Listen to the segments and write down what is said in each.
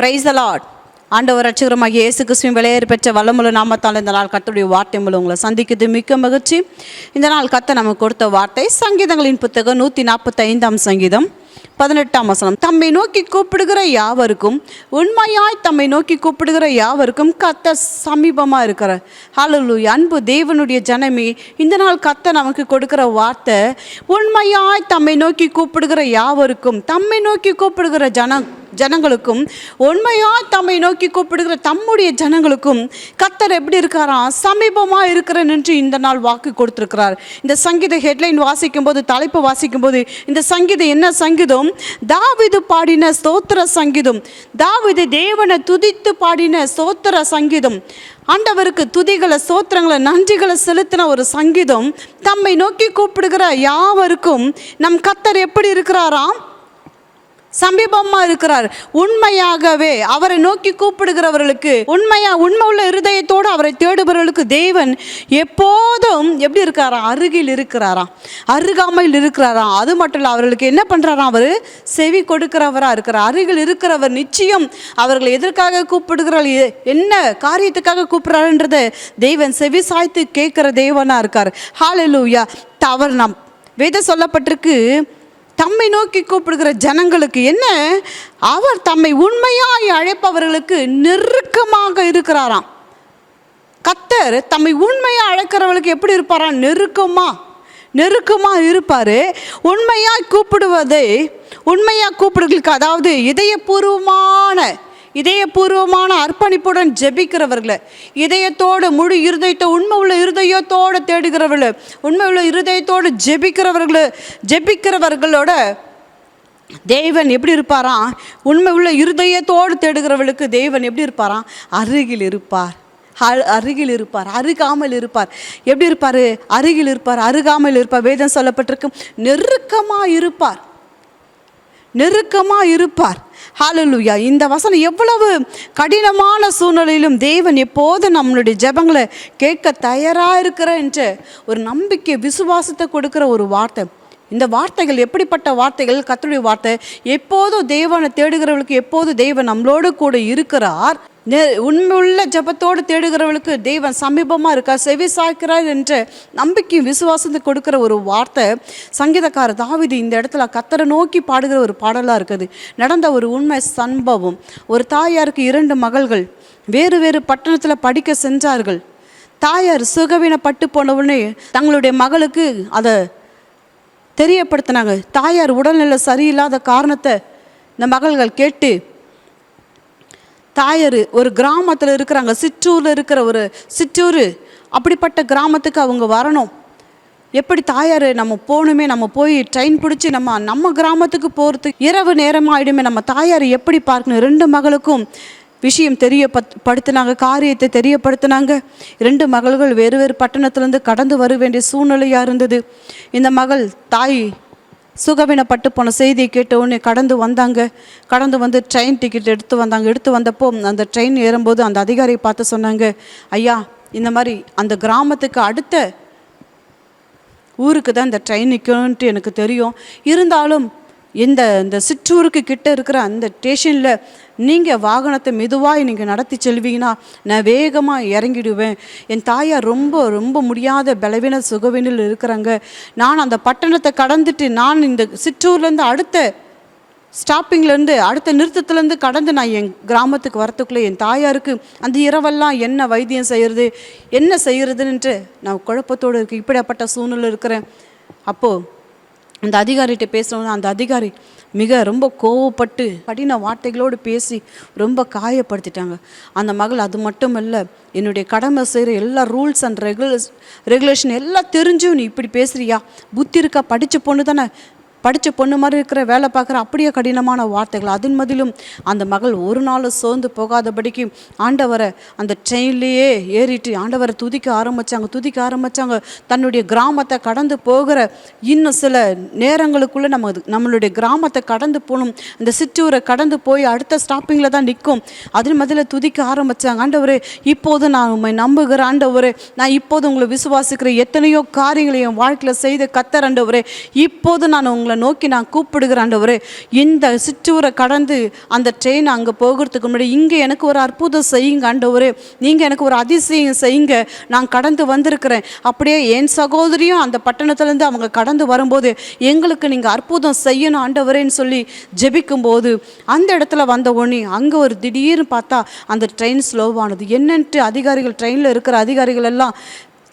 Price allot ஆண்டவர் ரட்சகரமாக இயேசு கிறிஸ்துவின் விலையேறி பெற்ற வல்லமுள்ள நாமத்தால் இந்த நாள் கத்தருடைய வார்த்தை மூலம் உங்களை சந்திக்குது மிக்க மகிழ்ச்சி. இந்த நாள் கத்தை நமக்கு கொடுத்த வார்த்தை சங்கீதங்களின் புத்தகம் நூற்றி நாற்பத்தைந்தாம் சங்கீதம். பதினெட்டாம் வசனம் தம்மை நோக்கி கூப்பிடுகிற யாவருக்கும் உண்மையாய் தம்மை நோக்கி கூப்பிடுகிற யாவருக்கும் கத்த சமீபமாக இருக்கிறார். ஹலலு அன்பு தேவனுடைய ஜனமே இந்த நாள் கத்த நமக்கு கொடுக்குற வார்த்தை உண்மையாய் தம்மை நோக்கி கூப்பிடுகிற யாவருக்கும் தம்மை நோக்கி கூப்பிடுகிற ஜன ஜனங்களுக்கும் உண்மையாய் தம்மை நோக்கி கூப்பிடுகிற தம்முடைய ஜனங்களுக்கும் கத்தர் எப்படி இருக்காராம் சமீபமாக இருக்கிறேன் என்று இந்த நாள் வாக்கு கொடுத்துருக்கிறார். இந்த சங்கீத ஹெட்லைன் வாசிக்கும் போது தலைப்பு வாசிக்கும் போது இந்த சங்கீதம் என்ன சங்கீதம்? தாவிது பாடின ஸ்தோத்திர சங்கீதம் தாவிது தேவனை துதித்து பாடின ஸ்தோத்திர சங்கீதம். ஆண்டவருக்கு துதிகளை சோத்திரங்களை நன்றிகளை செலுத்தின ஒரு சங்கீதம். தம்மை நோக்கி கூப்பிடுகிற யாவருக்கும் நம் கத்தர் எப்படி இருக்கிறாராம்? சமீபமாக இருக்கிறார். உண்மையாகவே அவரை நோக்கி கூப்பிடுகிறவர்களுக்கு உண்மையா உண்மை உள்ள இருதயத்தோடு அவரை தேடுபவர்களுக்கு தேவன் எப்போதும் எப்படி இருக்காராம் அருகில் இருக்கிறாராம் அருகாமையில் இருக்கிறாராம் அது மட்டும் இல்லை அவர்களுக்கு என்ன பண்ணுறாராம் அவர் செவி கொடுக்கிறவராக இருக்கிறார். அருகில் இருக்கிறவர் நிச்சயம் அவர்களை எதற்காக கூப்பிடுகிறார்? என்ன காரியத்துக்காக கூப்பிடுறாருன்றதை தெய்வன் செவி சாய்த்து கேட்குற தெய்வனாக இருக்கார். ஹாலலூயா தவறு நாம். வேத சொல்லப்பட்டிருக்கு தம்மை நோக்கி கூப்பிடுகிற ஜனங்களுக்கு என்ன? அவர் தம்மை உண்மையாய் அழைப்பவர்களுக்கு நெருக்கமாக இருக்கிறாராம். கத்தர் தம்மை உண்மையாக அழைக்கிறவர்களுக்கு எப்படி இருப்பாராம் நெருக்கமாக நெருக்கமாக இருப்பார். உண்மையாக கூப்பிடுவதை உண்மையாக கூப்பிடுகளுக்கு அதாவது இதயபூர்வமான இதயபூர்வமான அர்ப்பணிப்புடன் ஜெபிக்கிறவர்களை இதயத்தோடு முழு இருதயத்தை உண்மை உள்ள இருதயத்தோடு தேடுகிறவர்கள் உண்மை உள்ள இருதயத்தோடு ஜெபிக்கிறவர்கள் ஜெபிக்கிறவர்களோட தேவன் எப்படி இருப்பாராம் உண்மை உள்ள இருதயத்தோடு தேடுகிறவர்களுக்கு தேவன் எப்படி இருப்பாராம் அருகில் இருப்பார். அ- அருகில் இருப்பார். அருகாமல் இருப்பார். எப்படி இருப்பார்? அருகில் இருப்பார். அருகாமல் இருப்பார். வேதம் சொல்லப்பட்டிருக்கும் நெருக்கமாக இருப்பார். நெருக்கமாக இருப்பார். ஹாலலுயா இந்த வசனம் எவ்வளவு கடினமான சூழ்நிலையிலும் தேவன் எப்போதும் நம்மளுடைய ஜெபங்களை கேட்க தயாராக இருக்கிற என்ற ஒரு நம்பிக்கை விசுவாசத்தை கொடுக்குற ஒரு வார்த்தை. இந்த வார்த்தைகள் எப்படிப்பட்ட வார்த்தைகள்? கத்தருடைய வார்த்தை எப்போதும் தேவனை தேடுகிறவர்களுக்கு எப்போதும் தெய்வம் நம்மளோடு கூட இருக்கிறார்? நெ- உண்மையுள்ள ஜெபத்தோடு தேடுகிறவர்களுக்கு தெய்வம் சமீபமாக இருக்கார் செவி சாய்க்கிறார் என்ற நம்பிக்கையும் விசுவாசத்தை கொடுக்குற ஒரு வார்த்தை. சங்கீதக்கார தாவிது இந்த இடத்துல கத்தரை நோக்கி பாடுகிற ஒரு பாடலாக இருக்குது. நடந்த ஒரு உண்மை சம்பவம். ஒரு தாயாருக்கு இரண்டு மகள்கள் வேறு வேறு பட்டணத்தில் படிக்க சென்றார்கள். தாயார் சுகவீனப்பட்டு போன உடனே தங்களுடைய மகளுக்கு அதை தெரியப்படுத்தினாங்க. தாயார் உடல்நிலை சரியில்லாத காரணத்தை இந்த மகள்கள் கேட்டு தாயார் ஒரு கிராமத்தில் இருக்கிறாங்க. சிற்றூரில் இருக்கிற ஒரு சிற்றூர் அப்படிப்பட்ட கிராமத்துக்கு அவங்க வரணும். எப்படி தாயார் நம்ம போகணுமே நம்ம போய் ட்ரெயின் பிடிச்சி நம்ம நம்ம கிராமத்துக்கு போகிறதுக்கு இரவு நேரமாக ஆயிடுமே நம்ம தாயார் எப்படி பார்க்கணும்? ரெண்டு மகளுக்கும் விஷயம் தெரியப்பத் படுத்தினாங்க காரியத்தை தெரியப்படுத்தினாங்க. ரெண்டு மகள்கள் வேறு வேறு பட்டணத்துலேருந்து கடந்து வர வேண்டிய சூழ்நிலையாக இருந்தது. இந்த மகள் தாய் சுகவீனப்பட்டு போன செய்தியை கேட்ட உடனே கடந்து வந்தாங்க. கடந்து வந்து ட்ரெயின் டிக்கெட் எடுத்து வந்தாங்க. எடுத்து வந்தப்போ அந்த ட்ரெயின் ஏறும்போது அந்த அதிகாரியை பார்த்து சொன்னாங்க ஐயா இந்த மாதிரி அந்த கிராமத்துக்கு அடுத்த ஊருக்கு தான் இந்த ட்ரெயின் நிற்கும்ன்ட்டு எனக்கு தெரியும். இருந்தாலும் இந்த இந்த சிற்றூருக்கு கிட்ட இருக்கிற அந்த ஸ்டேஷனில் நீங்கள் வாகனத்தை மெதுவாக நீங்கள் நடத்தி செல்வீங்கன்னா நான் வேகமாக இறங்கிடுவேன். என் தாயார் ரொம்ப ரொம்ப முடியாத பலவீன சுகவீனில் இருக்கிறாங்க. நான் அந்த பட்டணத்தை கடந்துட்டு நான் இந்த சிற்றூர்லேருந்து அடுத்த ஸ்டாப்பிங்லேருந்து அடுத்த நிறுத்தத்துலேருந்து கடந்து நான் என் கிராமத்துக்கு வரத்துக்குள்ளே என் தாயாருக்கு அந்த இரவெல்லாம் என்ன வைத்தியம் செய்கிறது என்ன செய்கிறதுன்ட்டு நான் குழப்பத்தோடு இருக்கு. இப்படிப்பட்ட சூழ்நிலை இருக்கிறேன். அப்போது அந்த அதிகாரிகிட்ட பேசுகிறவங்க அந்த அதிகாரி மிக ரொம்ப கோவப்பட்டு கடின வார்த்தைகளோடு பேசி ரொம்ப காயப்படுத்திட்டாங்க. அந்த மகள் அது மட்டும் இல்லை என்னுடைய கடமை செய்கிற எல்லா ரூல்ஸ் அண்ட் ரெகுலேஸ் ரெகுலேஷன் எல்லாம் தெரிஞ்சும் நீ இப்படி பேசுகிறியா புத்தி இருக்கா? படித்த பொண்ணு தானே? படித்த பொண்ணு மாதிரி இருக்கிற வேலை பார்க்குற அப்படியே கடினமான வார்த்தைகள். அதன் மதிலும் அந்த மகள் ஒரு நாள் சோர்ந்து போகாதபடிக்கு ஆண்டவரை அந்த ட்ரெயின்லேயே ஏறிட்டு ஆண்டவரை துதிக்க ஆரம்பித்தாங்க துதிக்க ஆரம்பித்தாங்க தன்னுடைய கிராமத்தை கடந்து போகிற இன்னும் சில நேரங்களுக்குள்ளே நம்ம அது- நம்மளுடைய கிராமத்தை கடந்து போகணும். இந்த சிற்றூரை கடந்து போய் அடுத்த ஸ்டாப்பிங்கில் தான் நிற்கும். அதன் மதியில் துதிக்க ஆரம்பித்தாங்க ஆண்டவரே இப்போது நான் உண்மை நம்புகிற ஆண்டவரே நான் இப்போது உங்களை விசுவாசிக்கிற எத்தனையோ காரியங்களை என் வாழ்க்கையில் செய்த கத்தர் ஆண்டவரே இப்போது நான் உங்களை உங்களை நோக்கி நான் கூப்பிடுகிறேன் ஆண்டவரே இந்த சிற்றூரை கடந்து அந்த ட்ரெயின் அங்கே போகிறதுக்கு முன்னாடி இங்கே எனக்கு ஒரு அற்புதம் செய்யுங்க ஆண்டவரே. நீங்கள் எனக்கு ஒரு அதிசயம் செய்யுங்க. நான் கடந்து வந்திருக்கிறேன். அப்படியே என் சகோதரியும் அந்த பட்டணத்துலேருந்து அவங்க கடந்து வரும்போது எங்களுக்கு நீங்கள் அற்புதம் செய்யணும் ஆண்டவரேன்னு சொல்லி ஜெபிக்கும்போது அந்த இடத்துல வந்த உடனே அங்கே ஒரு திடீர்னு பார்த்தா அந்த ட்ரெயின் ஸ்லோவானது என்னன்ட்டு அதிகாரிகள் ட்ரெயினில் இருக்கிற அதிகாரிகள் எல்லாம்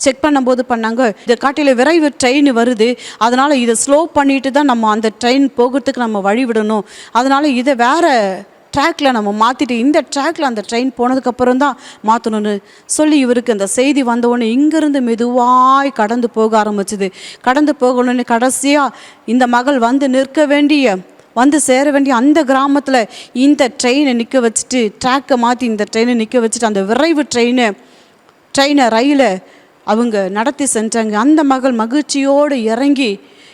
செக் பண்ணும்போது பண்ணாங்க இதை காட்டில விரைவு ட்ரெயின் வருது அதனால் இதை ஸ்லோ பண்ணிட்டு தான் நம்ம அந்த ட்ரெயின் போகிறதுக்கு நம்ம வழி விடணும். அதனால் இதை வேற ட்ராக்ல நம்ம மாற்றிட்டு இந்த ட்ராக்ல அந்த ட்ரெயின் போனதுக்கப்புறம் தான் மாற்றணும்னு சொல்லி இவருக்கு அந்த செய்தி வந்தவொடனே இங்கேருந்து மெதுவாய் கடந்து போக ஆரம்பிச்சுது. கடந்து போகணும்னு கடைசியாக இந்த மகள் வந்து நிற்க வேண்டிய வந்து சேர வேண்டிய அந்த கிராமத்தில் இந்த ட்ரெயினை நிற்க வச்சுட்டு ட்ராக்கை மாற்றி இந்த ட்ரெயினை நிற்க வச்சுட்டு அந்த விரைவு ட்ரெயினை ட்ரெயினை ரயிலை அவங்க நடத்தி சென்றாங்க அந்த மகள் மகிழ்ச்சியோடு இறங்கி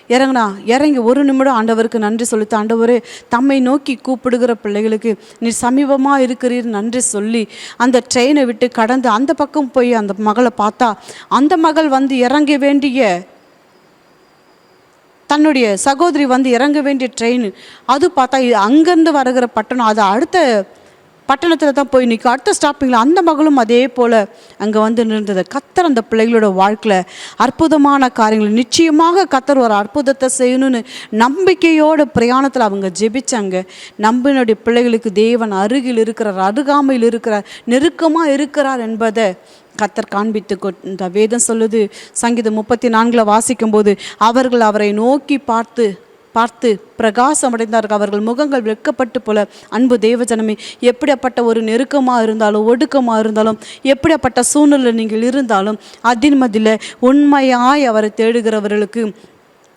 இறங்குனா இறங்கி ஒரு நிமிடம் ஆண்டவருக்கு நன்றி சொல்லித்து ஆண்டவரே தம்மை நோக்கி கூப்பிடுகிற பிள்ளைகளுக்கு நீ சமீபமாக இருக்கிறீர் நன்றி சொல்லி அந்த ட்ரெயினை விட்டு கடந்து அந்த பக்கம் போய் அந்த மகளை பார்த்தா அந்த மகள் வந்து இறங்க வேண்டிய தன்னுடைய சகோதரி வந்து இறங்க வேண்டிய ட்ரெயின் அது பார்த்தா இது அங்கேருந்து வருகிற பட்டணம் அது அடுத்த பட்டணத்தில் தான் போய் நிற்கும் அடுத்த ஸ்டாப்பிங்கில் அந்த மகளும் அதே போல் அங்கே வந்து நின்றது. கத்தர் அந்த பிள்ளைகளோட வாழ்க்கையில் அற்புதமான காரியங்கள் நிச்சயமாக கத்தர் ஒரு அற்புதத்தை செய்யணும்னு நம்பிக்கையோட பிரயாணத்தில் அவங்க ஜெபிச்சாங்க. நம்பினுடைய பிள்ளைகளுக்கு தேவன் அருகில் இருக்கிறார் அருகாமையில் இருக்கிறார் நெருக்கமாக இருக்கிறார் என்பதை கத்தர் காண்பித்து இந்த வேதம் சொல்லுது. சங்கீதம் முப்பத்தி நான்கில் வாசிக்கும்போது அவர்கள் அவரை நோக்கி பார்த்து பார்த்து பிரகாசம் அடைந்தார்கள் அவர்கள் முகங்கள் வெட்கப்பட்டு போல. அன்பு தேவஜனமே எப்படிப்பட்ட ஒரு நெருக்கமாக இருந்தாலும் ஒடுக்கமாக இருந்தாலும் எப்படிப்பட்ட சூழ்நிலை நீங்கள் இருந்தாலும் அதின் மதியில் உண்மையாய் அவரை தேடுகிறவர்களுக்கு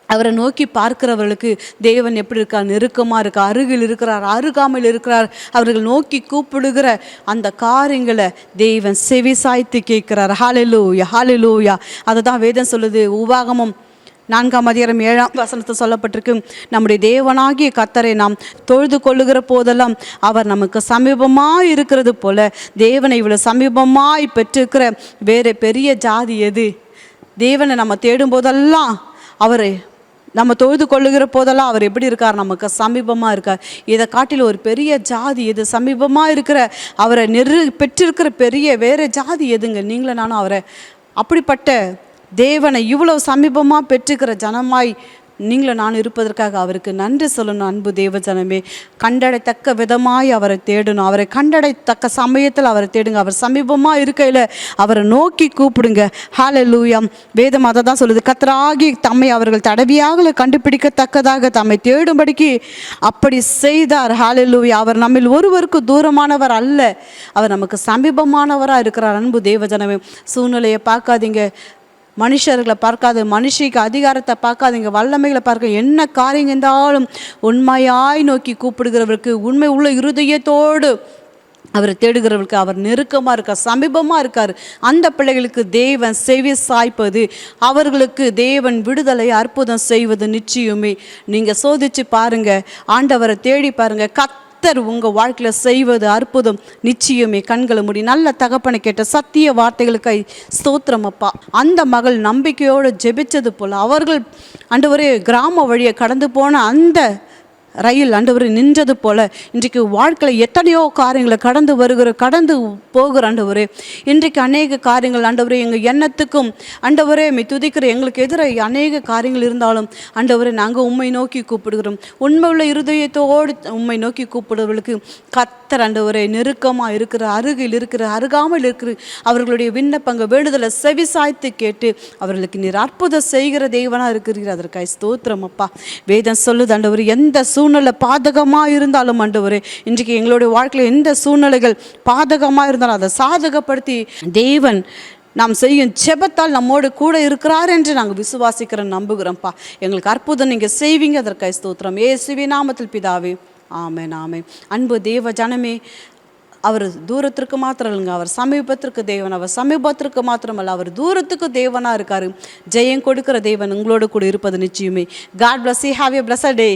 அவரை நோக்கி பார்க்கிறவர்களுக்கு தேவன் எப்படி இருக்கார்? நெருக்கமாக இருக்கா அருகில் இருக்கிறார் அருகாமையில் இருக்கிறார். அவர்கள் நோக்கி கூப்பிடுகிற அந்த காரியங்களை தேவன் செவி சாய்த்து கேட்கிறார். ஹாலிலூயா ஹாலிலூயா அதை தான் வேதம் சொல்லுது. உபாகமம் நான்காம் அதிகாரம் ஏழாம் வசனத்தை சொல்லப்பட்டிருக்கு. நம்முடைய தேவனாகிய கத்தரை நாம் தொழுது கொள்ளுகிற போதெல்லாம் அவர் நமக்கு சமீபமாக இருக்கிறது போல தேவனை இவ்வளோ சமீபமாய் பெற்றிருக்கிற வேறு பெரிய ஜாதி எது? தேவனை நம்ம தேடும் போதெல்லாம் அவர் நம்ம தொழுது கொள்ளுகிற போதெல்லாம் அவர் எப்படி இருக்கார்? நமக்கு சமீபமாக இருக்கார். இதை காட்டில் ஒரு பெரிய ஜாதி எது? சமீபமாக இருக்கிற அவரை நெரு பெற்றிருக்கிற பெரிய வேறு ஜாதி எதுங்க? நீங்களும் நானும் அவரை அப்படிப்பட்ட தேவனை இவ்வளோ சமீபமாக பெற்றுக்கிற ஜனமாய் நீங்களும் நான் இருப்பதற்காக அவருக்கு நன்றி சொல்லணும் அன்பு தேவ ஜனமே கண்டடைத்தக்க விதமாய் அவரை தேடணும். அவரை கண்டடைத்தக்க சமயத்தில் அவரை தேடுங்க. அவர் சமீபமாக இருக்கையில் அவரை நோக்கி கூப்பிடுங்க. ஹalleluya வேதம் அதை தான் சொல்லுது. கத்தராகி தம்மை அவர்கள் தடவியாக கண்டுபிடிக்கத்தக்கதாக தம்மை தேடும்படிக்கு அப்படி செய்தார். ஹalleluya அவர் நம்மில் ஒருவருக்கு தூரமானவர் அல்ல. அவர் நமக்கு சமீபமானவராக இருக்கிறார். அன்பு தேவ ஜனமே சூழ்நிலையை பார்க்காதீங்க. மனுஷர்களை பார்க்காது மனுஷிக்கு அதிகாரத்தை பார்க்காதீங்க வல்லமைகளை பார்க்க. என்ன காரியம் இருந்தாலும் உண்மையாய் நோக்கி கூப்பிடுகிறவருக்கு உண்மை உள்ள இருதயத்தோடு அவரை தேடுகிறவர்களுக்கு அவர் நெருக்கமாக இருக்கார் சமீபமாக இருக்கார். அந்த பிள்ளைகளுக்கு தேவன் செவி சாய்ப்பது அவர்களுக்கு தேவன் விடுதலை அற்புதம் செய்வது நிச்சயமே. நீங்கள் சோதிச்சு பாருங்க ஆண்டவரை தேடி பாருங்கள் கத் கர்த்தர் உங்கள் வாழ்க்கையில் செய்வது அற்புதம். நிச்சயமே கண்களை முடி நல்ல தகப்பனை கேட்ட சத்திய வார்த்தைகளுக்கு ஸ்தோத்திரம் அப்பா. அந்த மகள் நம்பிக்கையோடு ஜெபிச்சது போல் அவர்கள் ஆண்டவரே கிராம வழியை கடந்து போன அந்த ரயில் ஆண்டவர் நின்றது போல இன்றைக்கு வாழ்க்கையில் எத்தனையோ காரியங்களை கடந்து வருகிற கடந்து போகிற ஆண்டவர். இன்றைக்கு அநேக காரியங்கள் ஆண்டவரே எங்கள் எண்ணத்துக்கும் ஆண்டவரே மெய் துதிக்கிற எங்களுக்கு எதிராக அநேக காரியங்கள் இருந்தாலும் ஆண்டவரே நாங்கள் உண்மை நோக்கி கூப்பிடுகிறோம். உண்மை உள்ள இருதயத்தோடு உண்மை நோக்கி கூப்பிடுவர்களுக்கு கத்தர் ஆண்டவரே நெருக்கமாக இருக்கிற அருகில் இருக்கிற அருகாமல் இருக்கிற அவர்களுடைய விண்ணப்பங்க வேண்டுதலை செவிசாய்த்து கேட்டு அவர்களுக்கு நீர் அற்புதம் செய்கிற தெய்வனாக இருக்கிறீர். அதற்காய் ஸ்தோத்திரம் அப்பா. வேதம் சொல்லுது ஆண்டவர் எந்த சூழ்நிலை பாதகமாக இருந்தாலும் ஆண்டவரே இன்றைக்கு எங்களுடைய வாழ்க்கையில் எந்த சூழ்நிலைகள் பாதகமாக இருந்தாலும் அதை சாதகப்படுத்தி தேவன் நாம் செய்யும் ஜெபத்தால் நம்மோடு கூட இருக்கிறார் என்று நாங்கள் விசுவாசிக்கிறோம் நம்புகிறோம்ப்பா. எங்களுக்கு அற்புதம் நீங்கள் செய்வீங்க அதற்காய் ஸ்தோத்திரம். ஏசுவி நாமத்தில் பிதாவே. ஆமே நாமே அன்பு தேவ ஜனமே அவர் தூரத்திற்கு மாத்திரம் இல்லைங்க அவர் சமீபத்திற்கு தேவன் அவர் சமீபத்திற்கு மாத்திரமல்ல அவர் தூரத்துக்கு தேவனாக இருக்காரு. ஜெயம் கொடுக்கிற தேவன் உங்களோட கூட இருப்பது நிச்சயமே. God bless you have a bless day